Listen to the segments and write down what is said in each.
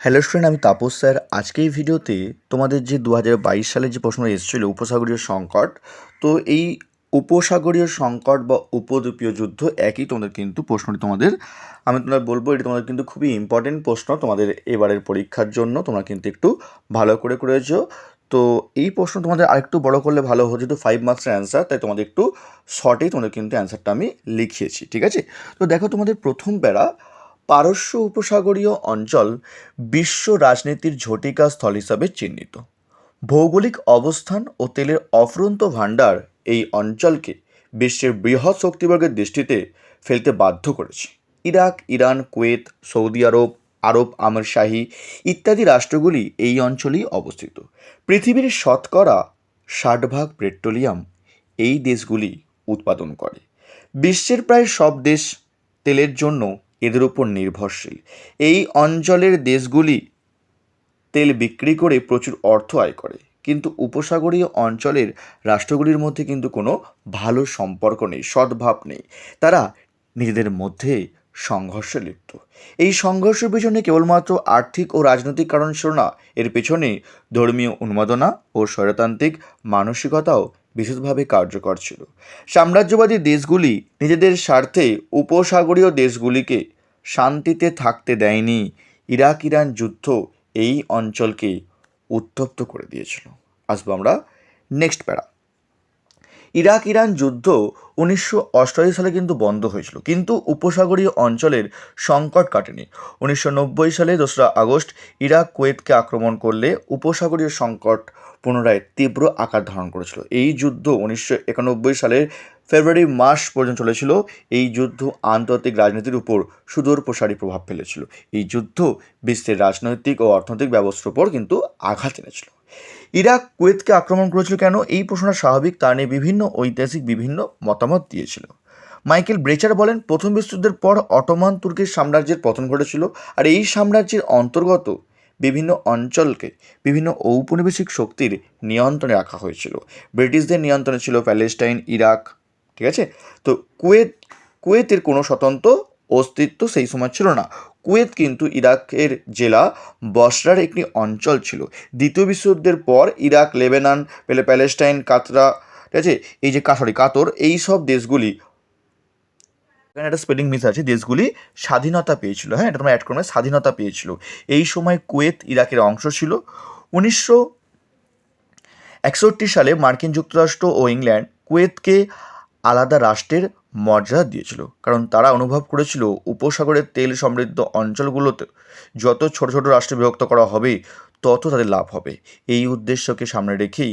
Hello student আমি Tapas sir. আজকে এই ভিডিওতে তোমাদের যে দু হাজার বাইশ সালে যে প্রশ্ন এসেছিল, উপসাগরীয় সংকট, তো এই উপসাগরীয় সংকট বা উপদ্বীপীয় যুদ্ধ একই তোমাদের কিন্তু প্রশ্নটি তোমাদের, আমি তোমাদের বলব, এটি তোমাদের কিন্তু খুবই ইম্পর্টেন্ট প্রশ্ন। তোমাদের এবারের পরীক্ষার জন্য তোমরা কিন্তু একটু ভালো করে করেছ। তো এই প্রশ্ন তোমাদের আরেকটু বড় করলে ভালো হতো, যেহেতু ফাইভ মার্কসের অ্যান্সার তাই তোমাদের একটু শর্টেই তোমাদের কিন্তু অ্যান্সারটা আমি লিখিয়েছি, ঠিক আছে? তো দেখো তোমাদের প্রথম প্যারা পারস্য উপসাগরীয় অঞ্চল বিশ্ব রাজনীতির ঝটিকা স্থল হিসাবে চিহ্নিত। ভৌগোলিক অবস্থান ও তেলের অফুরন্ত ভাণ্ডার এই অঞ্চলকে বিশ্বের বৃহৎ শক্তিবর্গের দৃষ্টিতে ফেলতে বাধ্য করেছে। Iraq, Iran, Kuwait, Saudi Arab Arab আমরশাহী ইত্যাদি রাষ্ট্রগুলি এই অঞ্চলেই অবস্থিত। পৃথিবীর শতকরা ষাট ভাগ পেট্রোলিয়াম এই দেশগুলি উৎপাদন করে। বিশ্বের প্রায় সব দেশ তেলের জন্য এদের উপর নির্ভরশীল। এই অঞ্চলের দেশগুলি তেল বিক্রি করে প্রচুর অর্থ আয় করে। কিন্তু উপসাগরীয় অঞ্চলের রাষ্ট্রগুলির মধ্যে কিন্তু কোনো ভালো সম্পর্ক নেই, সদ্ভাব নেই। তারা নিজেদের মধ্যে সংঘর্ষে লিপ্ত। এই সংঘর্ষের পিছনে কেবলমাত্র আর্থিক ও রাজনৈতিক কারণ ছিল না, এর পেছনে ধর্মীয় উন্মাদনা ও স্বৈরতান্ত্রিক মানসিকতাও বিশেষভাবে কার্যকর ছিল। সাম্রাজ্যবাদী দেশগুলি নিজেদের স্বার্থে উপসাগরীয় দেশগুলিকে শান্তিতে থাকতে দেয়নি। ইরাক ইরান যুদ্ধ এই অঞ্চলকে উত্তপ্ত করে দিয়েছিল। আসব আমরা নেক্সট প্যারা। ইরাক ইরান যুদ্ধ উনিশশো অষ্টআশি সালে কিন্তু বন্ধ হয়েছিল, কিন্তু উপসাগরীয় অঞ্চলের সংকট কাটেনি। উনিশশো নব্বই সালে দোসরা আগস্ট ইরাক কুয়েতকে আক্রমণ করলে উপসাগরীয় সংকট পুনরায় তীব্র আকার ধারণ করেছিল। এই যুদ্ধ উনিশশো একানব্বই সালের ফেব্রুয়ারি মাস পর্যন্ত চলেছিল। এই যুদ্ধ আন্তর্জাতিক রাজনীতির উপর সুদূর প্রসারী প্রভাব ফেলেছিল। এই যুদ্ধ বিশ্বের রাজনৈতিক ও অর্থনৈতিক ব্যবস্থার উপর কিন্তু আঘাত এনেছিল। ইরাক কুয়েতকে আক্রমণ করেছিল কেন? এই প্রশ্নটা স্বাভাবিক, তা নিয়ে বিভিন্ন ঐতিহাসিক বিভিন্ন মতামত দিয়েছিল। মাইকেল ব্রেচার বলেন, প্রথম বিশ্বযুদ্ধের পর অটোমান তুর্কির সাম্রাজ্যের পতন ঘটেছিল। আর এই সাম্রাজ্যের অন্তর্গত বিভিন্ন অঞ্চলকে বিভিন্ন ঔপনিবেশিক শক্তির নিয়ন্ত্রণে রাখা হয়েছিল। ব্রিটিশদের নিয়ন্ত্রণে ছিল প্যালেস্টাইন, ইরাক, ঠিক আছে? তো কুয়েত, কুয়েতের কোনো স্বতন্ত্র অস্তিত্ব সেই সময় ছিল না। কুয়েত কিন্তু ইরাকের জেলা বসরার একটি অঞ্চল ছিল। দ্বিতীয় বিশ্বযুদ্ধের পর ইরাক, লেবেনান, প্যালেস্টাইন, কাতরা, ঠিক আছে? এই যে সরি কাতর, এই সব দেশগুলি এখানে একটা স্পেলিং মিস আছে, দেশগুলি স্বাধীনতা পেয়েছিল। হ্যাঁ এটা তোমরা অ্যাড স্বাধীনতা পেয়েছিল। এই সময় কুয়েত, ইরাকের অংশ ছিল। উনিশশো একষট্টি সালে মার্কিন যুক্তরাষ্ট্র ও ইংল্যান্ড কুয়েতকে আলাদা রাষ্ট্রের মর্যাদা দিয়েছিল। কারণ তারা অনুভব করেছিল, উপসাগরের তেল সমৃদ্ধ অঞ্চলগুলোতে যত ছোট ছোট রাষ্ট্রে বিভক্ত করা হবে, তত তাদের লাভ হবে। এই উদ্দেশ্যকে সামনে রেখেই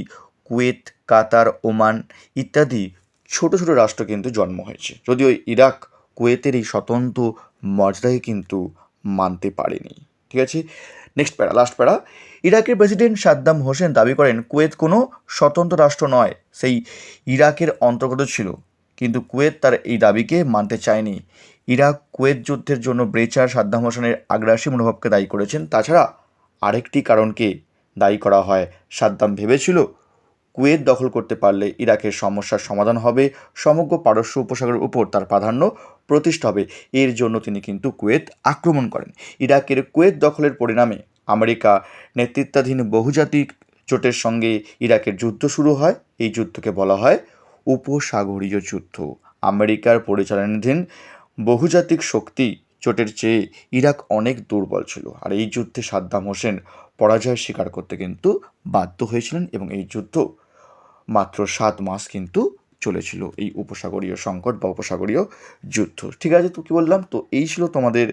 কুয়েত, কাতার, ওমান ইত্যাদি ছোট ছোট রাষ্ট্র কিন্তু জন্ম হয়েছে। যদিও ইরাক, কুয়েতের এই স্বতন্ত্র মর্যাদাকে কিন্তু মানতে পারেনি। ঠিক আছে? নেক্সট প্যারা লাস্ট প্যারা। ইরাকের প্রেসিডেন্ট সাদ্দাম হোসেন দাবি করেন, কুয়েত কোনো স্বতন্ত্র রাষ্ট্র নয়, সেই ইরাকের অন্তর্গত ছিল। কিন্তু কুয়েত তার এই দাবিকে মানতে চায়নি। ইরাক কুয়েত যুদ্ধের জন্য ব্রেচার সাদ্দাম হোসেনের আগ্রাসী মনোভাবকে দায়ী করেছেন। তাছাড়া আরেকটি কারণকে দায়ী করা হয়, সাদ্দাম ভেবেছিল কুয়েত দখল করতে পারলে ইরাকের সমস্যার সমাধান হবে, সমগ্র পারস্য উপসাগরের উপর তার প্রাধান্য প্রতিষ্ঠা হবে। এর জন্য তিনি কিন্তু কুয়েত আক্রমণ করেন। ইরাকের কুয়েত দখলের পরিণামে আমেরিকা নেতৃত্বাধীন বহুজাতিক জোটের সঙ্গে ইরাকের যুদ্ধ শুরু হয়। এই যুদ্ধকে বলা হয় উপসাগরীয় যুদ্ধ। আমেরিকার পরিচালনাধীন বহুজাতিক শক্তি জোটের চেয়ে ইরাক অনেক দুর্বল ছিল। আর এই যুদ্ধে সাদ্দাম হোসেন পরাজয় স্বীকার করতে কিন্তু বাধ্য হয়েছিলেন এবং এই যুদ্ধ মাত্র সাত মাস কিন্তু চলেছিল এই উপসাগরীয় সংকট বা উপসাগরীয় যুদ্ধ। ঠিক আছে, তো কী বললাম? তো এই ছিল তোমাদের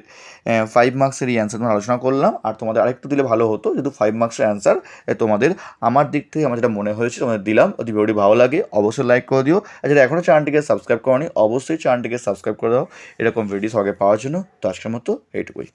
ফাইভ মার্কসের এই অ্যান্সার তোমরা আলোচনা করলাম। আর তোমাদের আরেকটু দিলে ভালো হতো, যেহেতু ফাইভ মার্কসের অ্যান্সার তোমাদের আমার দিক থেকে আমার যেটা মনে হয়েছে, তোমাদের দিলাম। যদি ভিডিওটি ভালো লাগে, অবশ্যই লাইক করে দিও। আর যারা এখনও চ্যানেলটিকে সাবস্ক্রাইব করনি, অবশ্যই চ্যানেলটিকে সাবস্ক্রাইব করে দাও। এরকম ভিডিও সবাইকে পাওয়ার জন্য, তো আজকের মতো এইটুকুই।